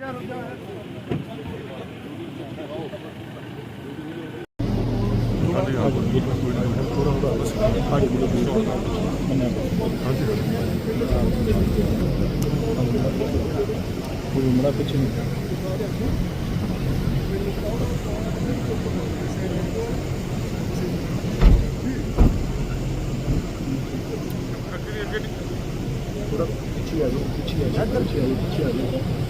ਕੋਈ ਉਮਰਾ ਪਿੱਛੇ ਥੋੜਾ ਪਿੱਛੇ ਆ ਜਾਓ ਪਿੱਛੇ ਆ ਜਾਓ ਪਿੱਛੇ ਆ ਜਾਓ ਪਿੱਛੇ ਆ ਜਾਓ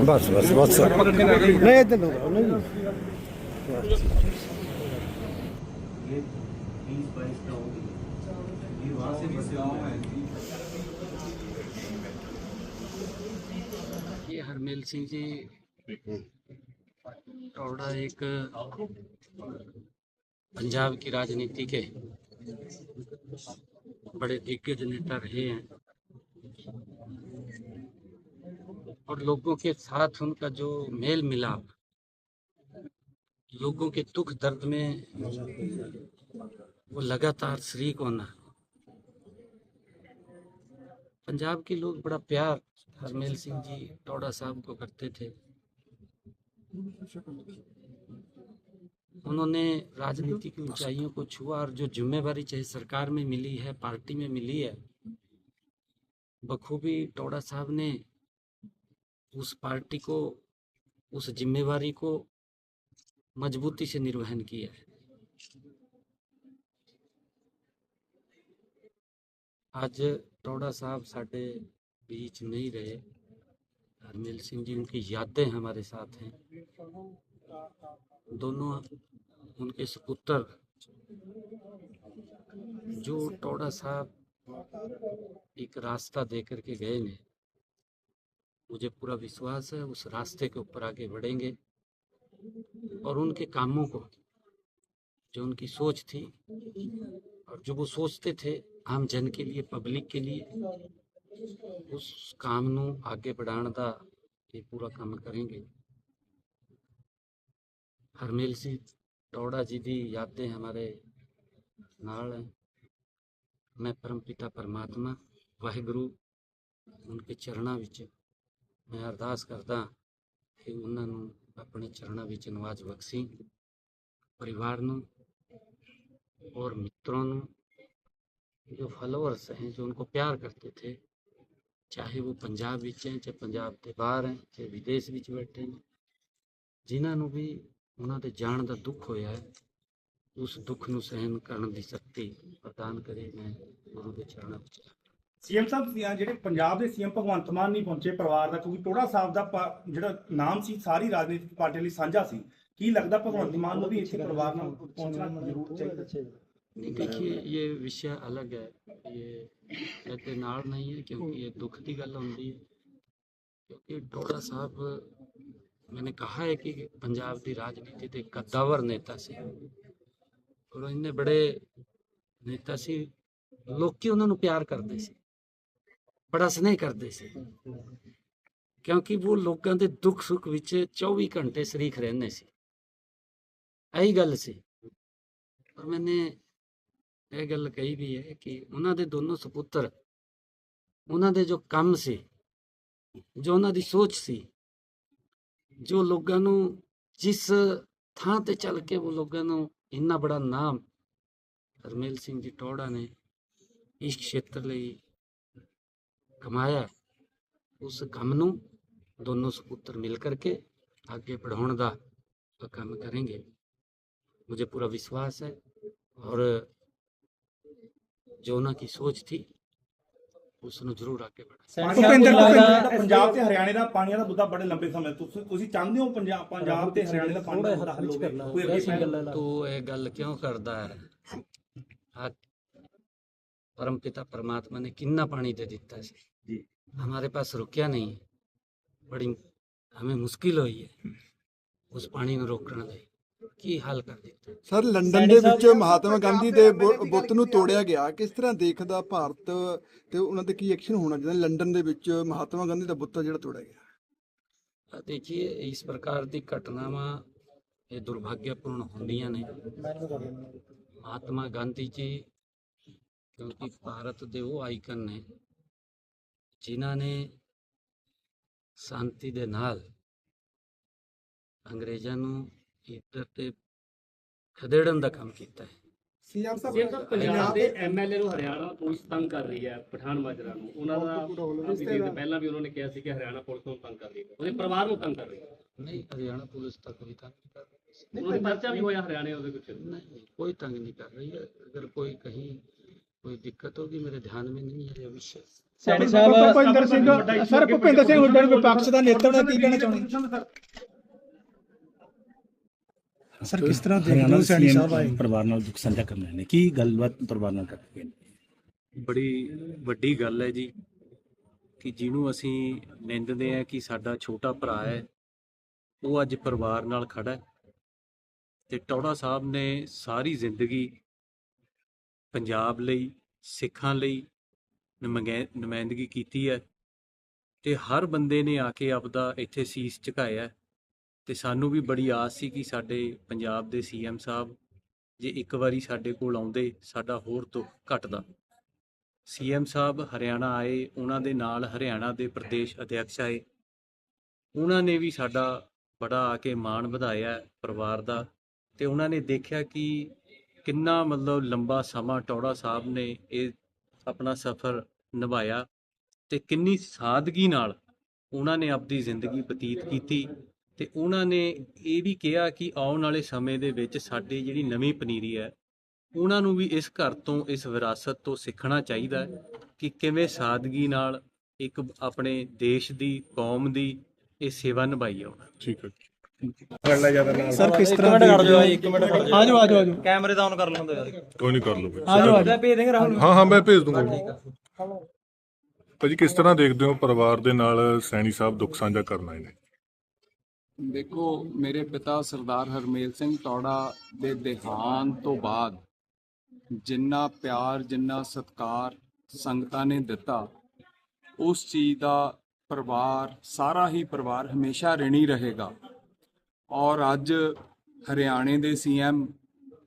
ਬਸ ਬਸ ਬਸ ਨਹੀਂ ਇਦਾਂ ਨਹੀਂ ये हरमेल सिंह जी टोड़ा एक पंजाब की राजनीति के बड़े दिग्गज नेता रहे हैं। और लोगों के साथ उनका जो मेल मिलाप, लोगों के दुख दर्द में वो लगातार शरीक होना। पंजाब के लोग बड़ा प्यार, हरमेल सिंह जी, टोडा साहब को करते थे। उन्होंने राजनीति की ऊंचाइयों को छुआ और जो जिम्मेवारी चाहे सरकार में मिली है, पार्टी में मिली है, बखूबी टोडा साहब ने उस पार्टी को, उस जिम्मेवारी को मजबूती से निर्वहन किया है। आज टोडा साहब साढ़े बीच नहीं रहे। हरमेल सिंह जी, उनकी यादें हमारे साथ हैं। दोनों उनके सपुत्र जो टोडा साहब एक रास्ता दे करके गए ने मुझे पूरा विश्वास है उस रास्ते के ऊपर आगे बढ़ेंगे और उनके कामों को जो उनकी सोच थी और जो वो सोचते थे आम जन के लिए पब्लिक के लिए ਉਸ ਕੰਮ ਨੂੰ ਅੱਗੇ ਵਧਾਉਣ ਦਾ ਇਹ ਪੂਰਾ ਕੰਮ ਕਰਾਂਗੇ ਹਰਮੇਲ ਸਿੰਘ ਟੌੜਾ ਜੀ ਦੀ ਯਾਦਾਂ ਹਮਾਰੇ ਨਾਲ ਹੈ ਮੈਂ ਪਰਮਪਿਤਾ ਪਰਮਾਤਮਾ ਵਾਹਿਗੁਰੂ ਉਨਕੇ ਚਰਨਾਂ ਵਿੱਚ ਮੈਂ ਅਰਦਾਸ ਕਰਦਾ ਕਿ ਉਹਨਾਂ ਨੂੰ ਆਪਣੇ ਚਰਨਾਂ ਵਿੱਚ ਨਵਾਜ਼ ਬਖਸ਼ੀ ਪਰਿਵਾਰ ਨੂੰ और मित्रों ਨੂੰ जो फॉलोअर्स हैं जो उनको प्यार करते थे ਚਾਹੇ ਉਹ ਪੰਜਾਬ ਵਿੱਚ ਹੈ ਚਾਹੇ ਪੰਜਾਬ ਦੇ ਬਾਹਰ ਹੈ ਚਾਹੇ ਵਿਦੇਸ਼ ਵਿੱਚ ਬੈਠੇ ਨੇ ਜਿਨ੍ਹਾਂ ਨੂੰ ਵੀ ਉਹਨਾਂ ਦੇ ਜਾਣ ਦਾ ਦੁੱਖ ਹੋਇਆ ਹੈ ਉਸ ਦੁੱਖ ਨੂੰ ਸਹਿਣ ਕਰਨ ਦੀ ਸ਼ਕਤੀ ਪ੍ਰਦਾਨ ਕਰੇ ਮੈਂ ਗੁਰੂ ਦੇ ਚਰਨਾਂ ਵਿੱਚ ਸੀਐਮ ਸਾਹਿਬ ਸੀ- ਜਿਹੜੇ ਪੰਜਾਬ ਦੇ ਸੀਐਮ ਭਗਵੰਤ ਮਾਨ ਨਹੀਂ ਪਹੁੰਚੇ ਪਰਿਵਾਰ ਦਾ ਕਿਉਂਕਿ ਟੋੜਾ ਸਾਹਿਬ ਦਾ ਪਾ- ਜਿਹੜਾ ਨਾਮ ਸੀ ਸਾਰੀ ਰਾਜਨੀਤਿਕ ਪਾਰਟੀ ਲਈ ਸਾਂਝਾ ਸੀ ਕੀ ਲੱਗਦਾ ਭਗਵੰਤ ਮਾਨ ਨੂੰ ਵੀ ਇੱਥੇ ਪਰਿਵਾਰ ਨਾਲ ਪਹੁੰਚਣਾ ਜ਼ਰੂਰ ਚਾਹੀਦਾ नहीं देखिए ये विषय अलग है ये कहते नाल नहीं है क्योंकि ये दुख की गल होती है क्योंकि टोड़ा साहब मैंने कहा है कि पंजाब की राजनीति ਦੇ ਕਦਾਵਰ ਨੇਤਾ ਸੀ ਔਰ ਇੰਨੇ ਬੜੇ ਨੇਤਾ ਸੀ ਲੋਕੀ ਉਹਨਾਂ ਨੂੰ ਪਿਆਰ ਕਰਦੇ ਸੀ ਬੜਾ ਸਨੇਹ ਕਰਦੇ ਸੀ ਕਿਉਂਕਿ ਉਹ ਲੋਕਾਂ ਦੇ ਦੁੱਖ ਸੁੱਖ ਵਿੱਚ 24 ਘੰਟੇ ਸ਼ਰੀਕ ਰਹਿੰਦੇ ਸੀ ਇਹੀ ਗੱਲ ਸੀ ਔਰ ਮੈਨੇ ਇਹ ਗੱਲ ਕਹੀ ਵੀ ਹੈ ਕਿ ਉਹਨਾਂ ਦੇ ਦੋਨੋਂ ਸੁਪੁੱਤਰ ਉਹਨਾਂ ਦੇ ਜੋ ਕੰਮ ਸੀ ਜੋ ਉਹਨਾਂ ਦੀ ਸੋਚ ਸੀ ਜੋ ਲੋਕਾਂ ਨੂੰ ਜਿਸ ਥਾਂ ਤੇ ਚੱਲ ਕੇ ਉਹ ਲੋਕਾਂ ਨੂੰ ਇੰਨਾ ਬੜਾ ਨਾਮ ਹਰਮੇਲ ਸਿੰਘ ਜੀ ਟੋੜਾ ਨੇ ਇਸ ਖੇਤਰ ਲਈ ਕਮਾਇਆ ਉਸ ਕੰਮ ਨੂੰ ਦੋਨੋਂ ਸੁਪੁੱਤਰ ਮਿਲ ਕਰਕੇ ਅੱਗੇ बढ़ाने ਦਾ ਕੰਮ करेंगे मुझे पूरा विश्वास है और जो उनकी सोच थी ਉਸ ਨੂੰ ਜ਼ਰੂਰ ਅੱਗੇ ਵਧਾਓ। ਭੁਪਿੰਦਰ ਭੁਪਿੰਦਰ ਪੰਜਾਬ ਤੇ ਹਰਿਆਣੇ ਦਾ ਪਾਣੀਆਂ ਦਾ ਮੁੱਦਾ ਬੜੇ ਲੰਬੇ ਸਮੇਂ ਤੋਂ। ਤੁਸੀਂ ਤੁਸੀਂ ਚਾਹੁੰਦੇ ਹੋ ਪੰਜਾਬ ਪੰਜਾਬ ਤੇ ਹਰਿਆਣੇ ਦਾ ਪਾਣੀ ਦਾ ਹੱਲ ਹੋਵੇ? ਕੋਈ ਅੱਗੇ ਪਹਿਲ ਤੂੰ ਇਹ ਗੱਲ ਕਿਉਂ ਕਰਦਾ ਹੈ? ਪਰਮ ਪਿਤਾ ਪਰਮਾਤਮਾ ਨੇ ਕਿੰਨਾ ਪਾਣੀ ਦੇ ਦਿੱਤਾ ਸੀ। ਜੀ। हमारे पास रुकिया नहीं है बड़ी हमें मुश्किल हुई है उस पानी को रोकने ਕੀ ਹੱਲ ਕਰ ਦਿੱਤਾ? ਸਰ ਲੰਡਨ ਦੇ ਵਿੱਚ ਮਹਾਤਮਾ ਗਾਂਧੀ ਦੇ ਬੁੱਤ ਨੂੰ ਤੋੜਿਆ ਗਿਆ। ਕਿਸ ਤਰ੍ਹਾਂ ਦੇਖਦਾ ਭਾਰਤ ਤੇ ਉਹਨਾਂ ਤੇ ਕੀ ਐਕਸ਼ਨ ਹੋਣਾ ਚਾਹੀਦਾ? ਲੰਡਨ ਦੇ ਵਿੱਚ ਮਹਾਤਮਾ ਗਾਂਧੀ ਦਾ ਬੁੱਤ ਜਿਹੜਾ ਤੋੜਿਆ ਗਿਆ। ਦੇਖੀਏ ਇਸ ਪ੍ਰਕਾਰ ਦੀ ਘਟਨਾਵਾਂ ਇਹ ਦੁਰਭਾਗਿਆਪੂਰਨ ਹੁੰਦੀਆਂ ਨੇ। ਮਹਾਤਮਾ ਗਾਂਧੀ ਜੀ ਕਿਉਂਕਿ ਭਾਰਤ ਦੇ ਉਹ ਆਈਕਨ ਨੇ ਜਿਨ੍ਹਾਂ ਨੇ ਸ਼ਾਂਤੀ ਦੇ ਨਾਲ ਅੰਗਰੇਜ਼ਾਂ ਨੂੰ ਲੀਡਰ ਤੇ ਖਦੇੜਨ ਦਾ ਕੰਮ ਕੀਤਾ ਹੈ। ਸੀਐਮ ਸਾਹਿਬ ਪੰਜਾਬ ਦੇ ਐਮਐਲਏ ਨੂੰ ਹਰਿਆਣਾ ਪੁਲਿਸ ਤੰਗ ਕਰ ਰਹੀ ਹੈ ਪਠਾਨ ਮਾਜਰਾ ਨੂੰ। ਉਹਨਾਂ ਦਾ ਜਿਵੇਂ ਪਹਿਲਾਂ ਵੀ ਉਹਨਾਂ ਨੇ ਕਿਹਾ ਸੀ ਕਿ ਹਰਿਆਣਾ ਪੁਲਿਸ ਨੂੰ ਤੰਗ ਕਰ ਰਹੀ ਹੈ। ਉਹਦੇ ਪਰਿਵਾਰ ਨੂੰ ਤੰਗ ਕਰ ਰਹੀ ਹੈ। ਨਹੀਂ ਹਰਿਆਣਾ ਪੁਲਿਸ ਤਾਂ ਕੋਈ ਤੰਗ ਨਹੀਂ ਕਰ ਰਹੀ। ਉਹਨੇ ਪਰਚਾ ਵੀ ਹੋਇਆ ਹਰਿਆਣੇ ਉਹਦੇ ਕੁਝ ਕੋਈ ਤੰਗ ਨਹੀਂ ਕਰ ਰਹੀ ਹੈ। ਅਗਰ ਕੋਈ ਕਹੀਂ ਕੋਈ ਦਿੱਕਤ ਹੋਗੀ ਮੇਰੇ ਧਿਆਨ ਵਿੱਚ ਨਹੀਂ ਹੈ ਇਹ ਵਿਸ਼ੇ। ਭੁਪਿੰਦਰ ਸਿੰਘ ਸਰ ਭੁਪਿੰਦਰ ਸਿੰਘ ਹੁੱਡਾ ਵਿਪਕਸ਼ ਦਾ ਨੇਤਾ ਦਾ ਕੀ ਕਹਿਣਾ ਚਾਹੁੰਦੇ ਸਰ ਕਿਸ ਤਰ੍ਹਾਂ ਦੇਖਦੇ ਹਰਿਆਣਾ ਹੋ ਦੇ ਸੈਣੀ ਸਾਹਿਬ ਆਏ? ਪਰਿਵਾਰ ਨਾਲ ਦੁੱਖ ਸਾਂਝਾ ਕਰਨ ਨੇ। ਕੀ ਗੱਲਬਾਤ ਪਰਿਵਾਰ ਨਾਲ ਕਰਦੇ ਨੇ? ਬੜੀ ਵੱਡੀ ਗੱਲ ਹੈ ਜੀ ਕਿ ਜਿਹਨੂੰ ਅਸੀਂ ਨਿੰਦਦੇ ਆ ਕਿ ਸਾਡਾ ਛੋਟਾ ਭਰਾ ਹੈ ਉਹ ਅੱਜ ਪਰਿਵਾਰ ਨਾਲ ਖੜਾ ਹੈ ਤੇ ਟੌੜਾ ਸਾਹਿਬ ਨੇ ਸਾਰੀ ਜ਼ਿੰਦਗੀ ਪੰਜਾਬ ਲਈ ਸਿੱਖਾਂ ਲਈ ਨੁਮਾਇ- ਨੁਮਾਇੰਦਗੀ ਕੀਤੀ ਹੈ ਤੇ ਹਰ ਬੰਦੇ ਨੇ ਆ ਕੇ ਆਪਦਾ ਇੱਥੇ ਸੀਸ ਝੁਕਾਇਆ ਹੈ। ਤੇ ਸਾਨੂੰ ਵੀ ਬੜੀ ਆਸ ਸੀ ਕਿ ਸਾਡੇ ਪੰਜਾਬ ਦੇ ਸੀਐਮ ਸਾਹਿਬ ਜੇ ਇੱਕ ਵਾਰੀ ਸਾਡੇ ਕੋਲ ਆਉਂਦੇ, ਸਾਡਾ ਹੋਰ ਦੁੱਖ ਘਟਦਾ। ਸੀਐਮ ਸਾਹਿਬ ਹਰਿਆਣਾ ਆਏ, ਉਹਨਾਂ ਦੇ ਨਾਲ ਹਰਿਆਣਾ ਦੇ ਪ੍ਰਦੇਸ਼ ਅਧਿਕਸ਼ ਆਏ। ਉਹਨਾਂ ਨੇ ਵੀ ਸਾਡਾ ਬੜਾ ਆ ਕੇ ਮਾਣ ਵਧਾਇਆ ਪਰਿਵਾਰ ਦਾ ਤੇ ਉਹਨਾਂ ਨੇ ਦੇਖਿਆ ਕਿ ਕਿੰਨਾ ਮਤਲਬ ਲੰਬਾ ਸਮਾਂ ਟੌੜਾ ਸਾਹਿਬ ਨੇ ਇਹ ਆਪਣਾ ਸਫ਼ਰ ਨਿਭਾਇਆ ਤੇ ਕਿੰਨੀ ਸਾਦਗੀ ਨਾਲ ਉਹਨਾਂ ਨੇ ਆਪਣੀ ਜ਼ਿੰਦਗੀ ਬਤੀਤ ਕੀਤੀ। ਤੇ ਉਹਨਾਂ ਨੇ ਇਹ ਵੀ ਕਿਹਾ ਕਿ ਆਉਣ ਵਾਲੇ ਸਮੇਂ ਦੇ ਵਿੱਚ ਸਾਡੀ ਜਿਹੜੀ ਨਵੀਂ ਪਨੀਰੀ ਹੈ ਉਹਨਾਂ ਨੂੰ ਵੀ ਇਸ ਘਰ ਤੋਂ ਇਸ ਵਿਰਾਸਤ ਤੋਂ ਸਿੱਖਣਾ ਚਾਹੀਦਾ ਹੈ ਕਿ ਕਿਵੇਂ ਸਾਦਗੀ ਨਾਲ ਇੱਕ ਆਪਣੇ ਦੇਸ਼ ਦੀ ਕੌਮ ਦੀ ਇਹ ਸੇਵਾ ਨਿਭਾਈ ਆ ਉਹਨਾਂ ਸਰ ਕਿਸ ਤਰ੍ਹਾਂ ਜਾਓ ਦੇਖਦੇ ਇੱਕ ਮਿੰਟ ਖੜ ਹੋ ਜਾਓ ਆਜੋ ਆਜੋ ਆਜੋ ਕੈਮਰੇ ਦਾ ਔਨ ਕਰ ਲੈਂਦੇ ਯਾਰ। ਕੋਈ ਨਹੀਂ ਕਰ ਲਓ ਭਾਈ ਆਜੋ ਆਜੋ ਭੇਜ ਦੇਂਗੇ ਰਾਹੁਲ ਹਾਂ ਹਾਂ ਮੈਂ ਭੇਜ ਦੂੰਗਾ। ਠੀਕ ਆ। ਭਾਜੀ ਕਿਸ ਤਰ੍ਹਾਂ ਦੇਖਦੇ ਹੋ ਪਰਿਵਾਰ ਦੇ ਨਾਲ ਸੈਣੀ ਸਾਹਿਬ ਦੁੱਖ ਸਾਂਝਾ ਕਰਨ ਆਏ ਨੇ? ਦੇਖੋ, ਮੇਰੇ ਪਿਤਾ ਸਰਦਾਰ ਹਰਮੇਲ ਸਿੰਘ ਟੌੜਾ ਦੇ ਦੇਹਾਂਤ ਤੋਂ ਬਾਅਦ ਜਿੰਨਾ ਪਿਆਰ, ਜਿੰਨਾ ਸਤਿਕਾਰ ਸੰਗਤਾਂ ਨੇ ਦਿੱਤਾ, ਉਸ ਚੀਜ਼ ਦਾ ਪਰਿਵਾਰ, ਸਾਰਾ ਹੀ ਪਰਿਵਾਰ ਹਮੇਸ਼ਾ ਰਿਣੀ ਰਹੇਗਾ। ਔਰ ਅੱਜ ਹਰਿਆਣੇ ਦੇ ਸੀਐਮ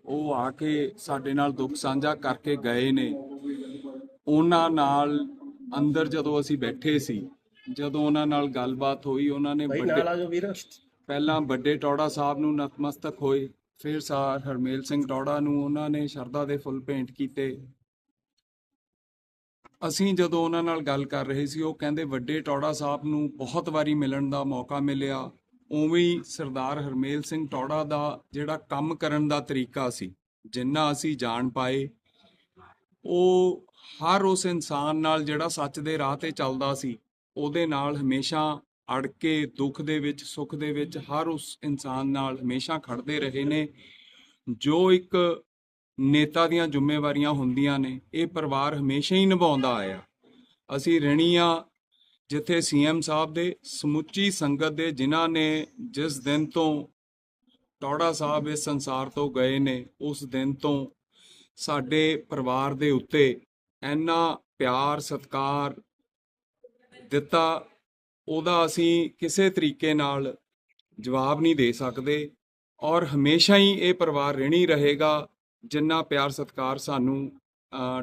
ਉਹ ਆ ਕੇ ਸਾਡੇ ਨਾਲ ਦੁੱਖ ਸਾਂਝਾ ਕਰਕੇ ਗਏ ਨੇ। ਉਹਨਾਂ ਨਾਲ ਅੰਦਰ ਜਦੋਂ ਅਸੀਂ ਬੈਠੇ ਸੀ ਜਦੋਂ ਉਹਨਾਂ ਨਾਲ ਗੱਲਬਾਤ ਹੋਈ ਉਹਨਾਂ ਨੇ ਵੱਡੇ ਪਹਿਲਾਂ ਵੱਡੇ ਟੌੜਾ ਸਾਹਿਬ ਨੂੰ ਨਤਮਸਤਕ ਹੋਏ ਫਿਰ ਸਾਰ ਹਰਮੇਲ ਸਿੰਘ ਟੌੜਾ ਨੂੰ ਉਹਨਾਂ ਨੇ ਸ਼ਰਧਾ ਦੇ ਫੁੱਲ ਭੇਂਟ ਕੀਤੇ। ਅਸੀਂ ਜਦੋਂ ਉਹਨਾਂ ਨਾਲ ਗੱਲ ਕਰ ਰਹੇ ਸੀ ਉਹ ਕਹਿੰਦੇ ਵੱਡੇ ਟੌੜਾ ਸਾਹਿਬ ਨੂੰ ਬਹੁਤ ਵਾਰੀ ਮਿਲਣ ਦਾ ਮੌਕਾ ਮਿਲਿਆ। ਉਵੇਂ ਹੀ ਸਰਦਾਰ ਹਰਮੇਲ ਸਿੰਘ ਟੌੜਾ ਦਾ ਜਿਹੜਾ ਕੰਮ ਕਰਨ ਦਾ ਤਰੀਕਾ ਸੀ ਜਿੰਨਾ ਅਸੀਂ ਜਾਣ ਪਾਏ ਉਹ ਹਰ ਉਸ ਇਨਸਾਨ ਨਾਲ ਜਿਹੜਾ ਸੱਚ ਦੇ ਰਾਹ ਤੇ ਚੱਲਦਾ ਸੀ ਉਹਦੇ ਨਾਲ ਹਮੇਸ਼ਾ ਅੜ ਕੇ, ਦੁੱਖ ਦੇ ਵਿੱਚ, ਸੁੱਖ ਦੇ ਵਿੱਚ ਹਰ ਉਸ ਇਨਸਾਨ ਨਾਲ ਹਮੇਸ਼ਾ ਖੜਦੇ ਰਹੇ ਨੇ। ਜੋ ਇੱਕ ਨੇਤਾ ਦੀਆਂ ਜ਼ਿੰਮੇਵਾਰੀਆਂ ਹੁੰਦੀਆਂ ਨੇ, ਇਹ ਪਰਿਵਾਰ ਹਮੇਸ਼ਾ ਹੀ ਨਿਭਾਉਂਦਾ ਆਇਆ। ਅਸੀਂ ਰਣੀ ਰਣੀਆਂ ਜਿੱਥੇ ਸੀਐਮ ਸਾਹਿਬ ਦੇ ਸਮੁੱਚੀ ਸੰਗਤ ਦੇ, ਜਿਨ੍ਹਾਂ ਨੇ ਜਿਸ ਦਿਨ ਤੋਂ ਟੌੜਾ ਸਾਹਿਬ ਇਸ ਸੰਸਾਰ ਤੋਂ ਗਏ ਨੇ, ਉਸ ਦਿਨ ਤੋਂ ਸਾਡੇ ਪਰਿਵਾਰ ਦੇ ਉੱਤੇ ਇੰਨਾ ਪਿਆਰ, ਸਤਿਕਾਰ ਦਿੱਤਾ ਉਹਦਾ ਅਸੀਂ ਕਿਸੇ ਤਰੀਕੇ ਨਾਲ ਜਵਾਬ ਨਹੀਂ ਦੇ ਸਕਦੇ ਔਰ ਹਮੇਸ਼ਾ ਹੀ ਇਹ ਪਰਿਵਾਰ ਰਹਿਣੀ ਰਹੇਗਾ ਜਿੰਨਾ ਪਿਆਰ ਸਤਿਕਾਰ ਸਾਨੂੰ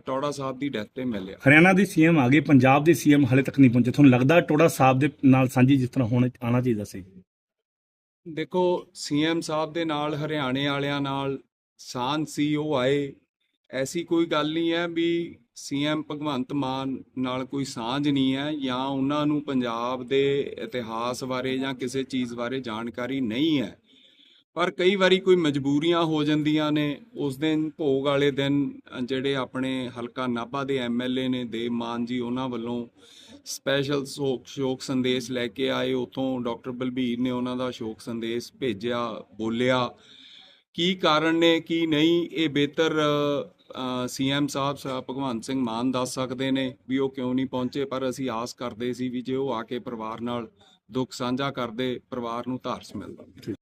ਟੌੜਾ ਸਾਹਿਬ ਦੀ ਡੈਥ ਤੇ ਮਿਲਿਆ। ਹਰਿਆਣਾ ਦੇ ਸੀਐਮ ਆ ਗਏ ਪੰਜਾਬ ਦੇ ਸੀਐਮ ਹਾਲੇ ਤੱਕ ਨਹੀਂ ਪਹੁੰਚੇ। ਤੁਹਾਨੂੰ ਲੱਗਦਾ ਟੋੜਾ ਸਾਹਿਬ ਦੇ ਨਾਲ ਸਾਂਝੀ ਜਿਸ ਤਰ੍ਹਾਂ ਹੋਣਾ ਆਣਾ ਚਾਹੀਦਾ ਸੀ? ਦੇਖੋ ਸੀਐਮ ਸਾਹਿਬ ਦੇ ਨਾਲ ਹਰਿਆਣੇ ਵਾਲਿਆਂ ਨਾਲ ਸਾਂਝ ਸੀ ਉਹ ਆਏ। ਐਸੀ ਕੋਈ ਗੱਲ ਨਹੀਂ ਹੈ ਵੀ ਸੀਐਮ ਭਗਵੰਤ ਮਾਨ ਨਾਲ ਕੋਈ ਸਾਂਝ ਨਹੀਂ ਹੈ ਜਾਂ ਉਹਨਾਂ ਨੂੰ ਪੰਜਾਬ ਦੇ ਇਤਿਹਾਸ ਬਾਰੇ ਜਾਂ ਕਿਸੇ ਚੀਜ਼ ਬਾਰੇ ਜਾਣਕਾਰੀ ਨਹੀਂ ਹੈ। ਪਰ ਕਈ ਵਾਰੀ ਕੋਈ ਮਜਬੂਰੀਆਂ ਹੋ ਜਾਂਦੀਆਂ ਨੇ। ਉਸ ਦਿਨ ਭੋਗ ਵਾਲੇ ਦਿਨ ਜਿਹੜੇ ਆਪਣੇ ਹਲਕਾ ਨਾਭਾ ਦੇ ਐਮਐਲਏ ਨੇ, ਦੇਵ ਮਾਨ ਜੀ ਉਹਨਾਂ ਵੱਲੋਂ ਸਪੈਸ਼ਲ ਸ਼ੋਕ ਸ਼ੋਕ ਸੰਦੇਸ਼ ਲੈ ਕੇ ਆਏ। ਉਥੋਂ ਡਾਕਟਰ ਬਲਬੀਰ ਨੇ ਉਹਨਾਂ ਦਾ ਸ਼ੋਕ ਸੰਦੇਸ਼ ਭੇਜਿਆ, ਬੋਲਿਆ, ਕੀ ਕਾਰਨ ਨੇ, ਕੀ ਨਹੀਂ? ਇਹ ਬਿਹਤਰ ਸੀਐਮ ਸਾਹਿਬ, ਸ ਭਗਵੰਤ ਸਿੰਘ ਮਾਨ ਦੱਸ ਸਕਦੇ ਨੇ ਵੀ ਉਹ ਕਿਉਂ ਨਹੀਂ ਪਹੁੰਚੇ, ਪਰ ਅਸੀਂ ਆਸ ਕਰਦੇ ਸੀ ਵੀ ਜੇ ਉਹ ਆ ਕੇ ਪਰਿਵਾਰ ਨਾਲ ਦੁੱਖ ਸਾਂਝਾ ਕਰਦੇ, ਪਰਿਵਾਰ ਨੂੰ ਧਾਰਸ ਮਿਲਦਾ